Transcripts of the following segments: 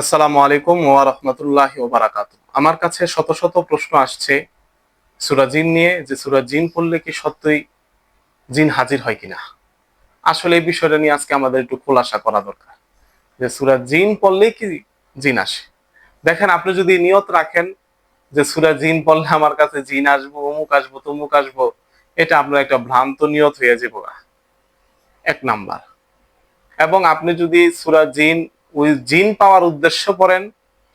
আসসালামু আলাইকুম ওয়া রাহমাতুল্লাহি ওয়া বারাকাতুহু। আমার কাছে শত শত প্রশ্ন আসছে। সূরা জিন নিয়ে, যে সূরা জিন পড়লে কি সত্যই জিন হাজির হয় কিনা? আসলে এই বিষয়টা নিয়ে আজকে আমাদের একটু খোলাসা করা দরকার। যে সূরা জিন পড়লেই কি জিন আসে? দেখেন, আপনি যদি নিয়ত রাখেন যে সূরা জিন পড়লে আমার কাছে জিন আসব, অমুক আসব, তমুক আসব, এটা আপনার একটা ভ্রান্ত নিয়ত হয়ে যাব। এক নাম্বার। এবং আপনি যদি সূরা জিন ওই জিন পাওয়ার উদ্দেশ্য পড়েন,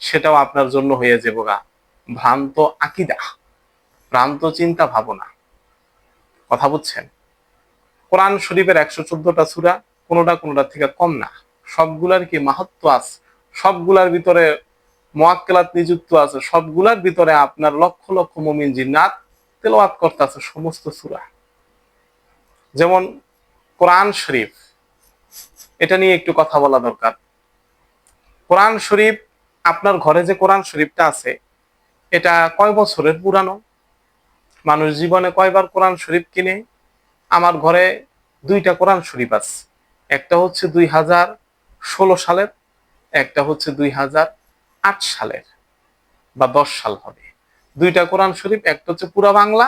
সেটাও আপনার জন্য হয়ে যাব গা। ভ্রান্ত আকিদা, ভ্রান্ত চিন্তা ভাবনা। কথা বুঝছেন? কোরআন শরীফের একশো চোদ্দটা সুরা কোনোটা কোনোটা থেকে কম না। সবগুলার কি মাহাত্ম আছে? সবগুলার ভিতরে মোয়াক্কেলাত নিযুক্ত আছে। সবগুলার ভিতরে আপনার লক্ষ লক্ষ মমিন জিন্নাত তেলাওয়াত করতে আছে সমস্ত সুরা। যেমন কোরআন শরীফ, এটা নিয়ে একটু কথা বলা দরকার। কোরআন শরীফ, আপনার ঘরে যে কোরআন শরীফটা আছে, এটা কয় বছরের পুরানো? মানুষ জীবনে কয়বার কোরআন শরীফ কিনে? আমার ঘরে দুইটা কোরআন শরীফ আছে। একটা হচ্ছে দুই হাজার ষোলো সালের, একটা হচ্ছে দুই হাজার আট সালের, বা দশ সাল হবে। দুইটা কোরআন শরীফ, একটা হচ্ছে পুরা বাংলা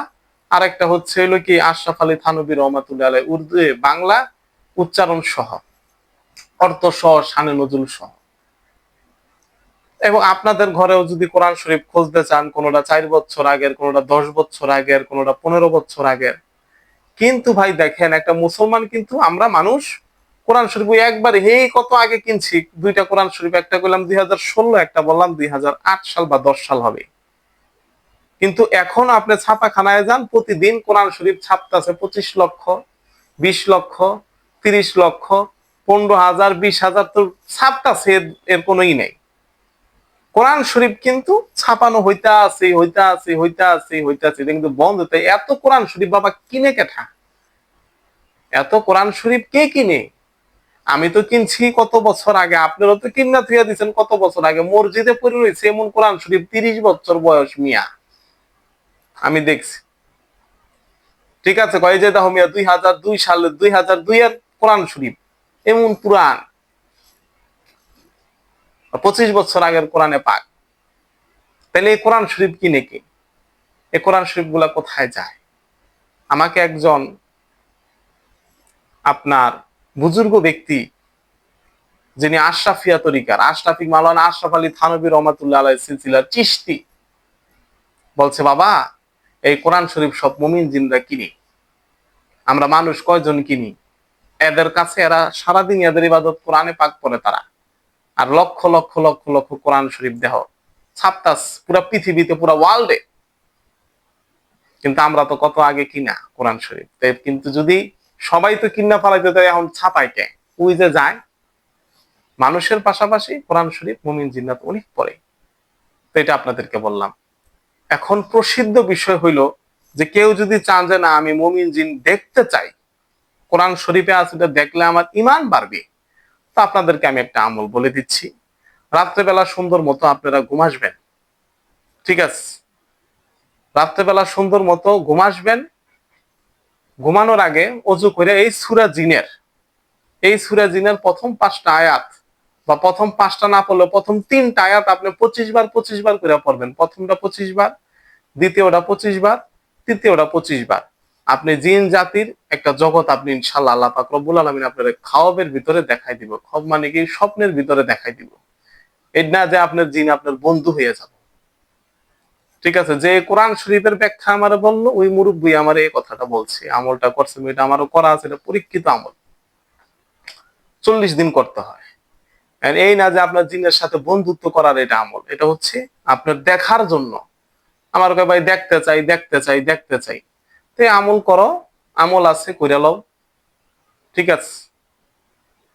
আর একটা হচ্ছে হলো কি আশরাফ আলী থানবী রহমাতুল্লাহ আলাই উর্দু বাংলা উচ্চারণ সহ অর্থ সহ সানে নজরুল সহ। এবং আপনাদের ঘরেও যদি কোরআন শরীফ খুঁজতে চান, কোনোটা চার বছর আগের, কোনোটা দশ বছর আগের, কোনোটা পনেরো বছর আগের। কিন্তু ভাই দেখেন, একটা মুসলমান কিন্তু আমরা মানুষ, কোরআন শরীফ ওই একবার হে কত আগে কিনছি? দুইটা কোরআন শরীফ, একটা করলাম দুই হাজার ষোলো, একটা বললাম দুই হাজার আট সাল বা দশ সাল হবে। কিন্তু এখন আপনি ছাপাখানায় যান, প্রতিদিন কোরআন শরীফ ছাপতেছে পঁচিশ লক্ষ, বিশ লক্ষ, তিরিশ লক্ষ, পনেরো হাজার, বিশ হাজার তো ছাপতাছে, এর কোনোই নেই। কোরআন শরীফ কিন্তু ছাপানো হইতা আছে হইতা আছে হইতা আছে হইতা আছে কিন্তু বন্ধ। হতে এত কোরআন শরীফ বাবা কিনে কেঠা? এত কোরআন শরীফ কে কিনে? আমি তো কিনছি কত বছর আগে আপনারা তো কিনা থুয়া দিচ্ছেন কত বছর আগে। মসজিদে পড়ে রয়েছে এমন কোরআন শরীফ, তিরিশ বছর বয়স মিয়া। আমি দেখছি। ঠিক আছে, কয় যে দেখো মিয়া, দুই হাজার দুই সালে দুই হাজার দুই এর কোরআন শরীফ, এমন পুরাণ। পঁচিশ বছর আগের কোরআনে পাক। তাহলে এই কোরআন শরীফ কি এই কোরআন শরীফগুলা কোথায় যায়? আমাকে একজন আপনার বুজুর্গ ব্যক্তি, যিনি আশরাফিয়া তরিকার, আশরাফি মালানা আশরাফ আলী থানবী রহমাতুল্লাহ আলাই সিলসিলার চিস্তি বলছে, বাবা, এই কোরআন শরীফ সব মুমিন জিনরা কিনি। আমরা মানুষ কয়জন কিনি? এদের কাছে এরা সারাদিন এদের ইবাদত কোরআনে পাক করে তারা। আর লক্ষ লক্ষ লক্ষ লক্ষ কোরআন শরীফ দেহ। ছাপতাস পুরা পৃথিবীতে, পুরা ওয়ার্ল্ডে কিন্তু আমরা তো কত আগে কিনা কোরআন শরীফ? কিন্তু যদি সবাই তো কিনা পালাইতে তাই এখন ছাপাই কে? ওই যে যায়। মানুষের পাশাপাশি কোরআন শরীফ, মুমিন, জিন্নাত অনেক পরে তো এটা আপনাদেরকে বললাম। এখন প্রসিদ্ধ বিষয় হইল যে কেউ যদি চান যে না, আমি মুমিন, জিন দেখতে চাই, কোরআন শরীফে আছে দেখলে আমার ইমান বাড়বে। তো আপনাদেরকে আমি একটা আমল বলে দিচ্ছি। রাত্রেবেলা সুন্দর মতো আপনারা ঘুমাসবেন ঠিক আছে? রাত্রেবেলা সুন্দর মতো ঘুমাসবেন ঘুমানোর আগে অজু করে এই সুরা জিনের, এই সুরা জিনের প্রথম পাঁচটা আয়াত বা প্রথম পাঁচটা না পড়লে প্রথম তিনটা আয়াত আপনি পঁচিশ বার পঁচিশ বার করে পড়বেন। প্রথমটা পঁচিশ বার, দ্বিতীয়টা পঁচিশ বার, তৃতীয়টা পঁচিশ বার। আপনি জিন জাতির একটা জগৎ আপনি ইনশাল্লাহ আল্লাহ পাক রব্বুল আলমিন আপনার খাওয়াবের ভিতরে দেখাই দিব। খব মানে কি? স্বপ্নের ভিতরে দেখাই দিব। এর না যে আপনার জিন আপনার বন্ধু হয়ে যাব। ঠিক আছে? যে কোরআন শরীফের ব্যাখ্যা আমার বলল, ওই মুরব্বী আমার এই কথাটা বলছে। আমলটা করছে এটা আমারও করা আছে, এটা পরীক্ষিত আমল। চল্লিশ দিন করতে হয়। এই না যে আপনার জিনের সাথে বন্ধুত্ব করার এটা আমল। এটা হচ্ছে আপনার দেখার জন্য। আমার ভাই, দেখতে চাই দেখতে চাই দেখতে চাই। তে আমল করো, আমল আছে, কইরা লও। ঠিক আছে?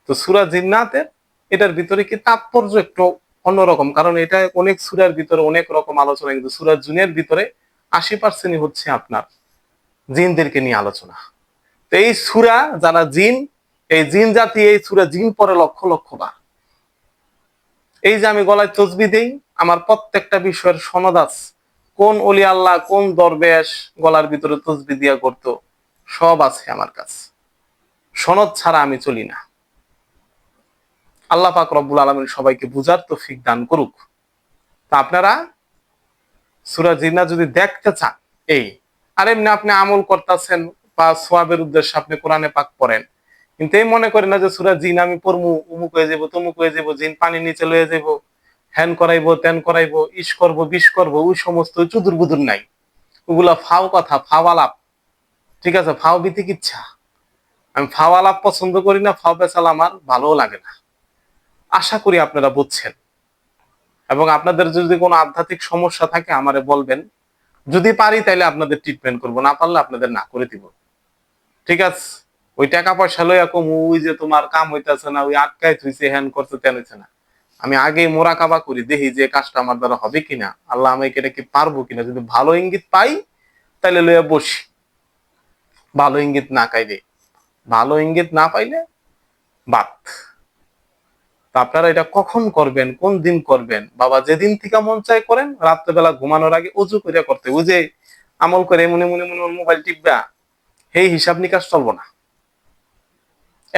তো সুরা জিন্নাতের এটার ভিতরে কি তাৎপর্য একটু অন্যরকম? কারণ এটা অনেক সুরার ভিতরে অনেক রকম আলোচনা, কিন্তু সুরা জুনের ভিতরে আশি পার্সেন্টই হচ্ছে আপনার জিনদেরকে নিয়ে আলোচনা। তো এই সুরা যারা জিন, এই জিন জাতি, এই সুরা জিন পরে লক্ষ লক্ষ বার। এই যে আমি গলায় তসবি দেই, আমার প্রত্যেকটা বিষয়ের সনদ আছে। কোন অলি আল্লাহ কোন দরবেশ গলার ভিতরে তসবি দিয়া করত, সব আছে আমার কাছে। সনদ ছাড়া আমি চলি না। আল্লাহ পাক রব্বুল আলমিন সবাইকে বুঝার তৌফিক দান করুক। তা আপনারা সুরা জিন্না যদি দেখতে চান, এই, আর এমনি আপনি আমল করতেছেন বা সোয়াবের উদ্দেশ্যে আপনি কোরআনে পাক পড়েন, কিন্তু এই মনে করেন না যে সুরা জিন আমি পড়মু উমুক হয়ে যাব তমুক হয়ে যাব জিন পানি নিচে লয়ে যাব হ্যান করাইবো, ত্যান করাইবো, ইস করব, বিষ করব, ওই সমস্ত চুদুর বুদুর নাই। ওগুলা ফাও কথা, ফাও আলাপ। ঠিক আছে? ফাও বিতিকিচ্ছা আমি ফাও আলাপ পছন্দ করি না, ফাও পেশাল আমার ভালোও লাগে না। আশা করি আপনারা বুঝছেন। এবং আপনাদের যদি কোনো আধ্যাত্মিক সমস্যা থাকে, আমারে বলবেন। যদি পারি তাহলে আপনাদের ট্রিটমেন্ট করব। না পারলে আপনাদের না করে দিব। ঠিক আছে? ওই টাকা পয়সা লইয়া কম, ওই যে তোমার কাম হইতেছে না, ওই আটকায় থুইছে হ্যান করতে তেন হইছে না। আমি আগে মোরাকাবা করি, দেখি যে কাজটা আমার দ্বারা হবে কিনা। আল্লাহ আমাকে এটা কি পারব কিনা? যদি ভালো ইঙ্গিত পাই তাহলে লইয়া বসি। ভালো ইঙ্গিত না পাইলে ভালো ইঙ্গিত না পাইলে বাদ। তা আপনারা এটা কখন করবেন? কোন দিন করবেন? বাবা যেদিন থেকে মন চাই করেন, রাত্রেবেলা ঘুমানোর আগে উজু করিয়া করতে। ওই যে আমল করে মনে মনে মনে মোবাইল টিপবা, সেই হিসাব নিকাশ চলবো না।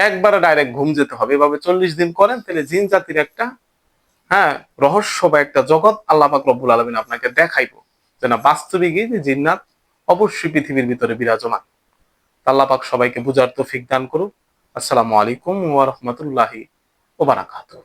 একবারে ডাইরেক্ট ঘুম যেতে হবে। এভাবে চল্লিশ দিন করেন তাহলে জিন জাতির একটা হ্যাঁ রহস্য বা একটা জগৎ আল্লাহ পাক রব্বুল আলমিন আপনাকে দেখাইবো যে না, বাস্তবিকই যে জিন্নাত অবশ্যই পৃথিবীর ভিতরে বিরাজমান। আল্লাহ পাক সবাইকে বুঝার তৌফিক দান করুক। আসসালামু আলাইকুম ওয়া রাহমাতুল্লাহি ওয়া বারাকাতুহু।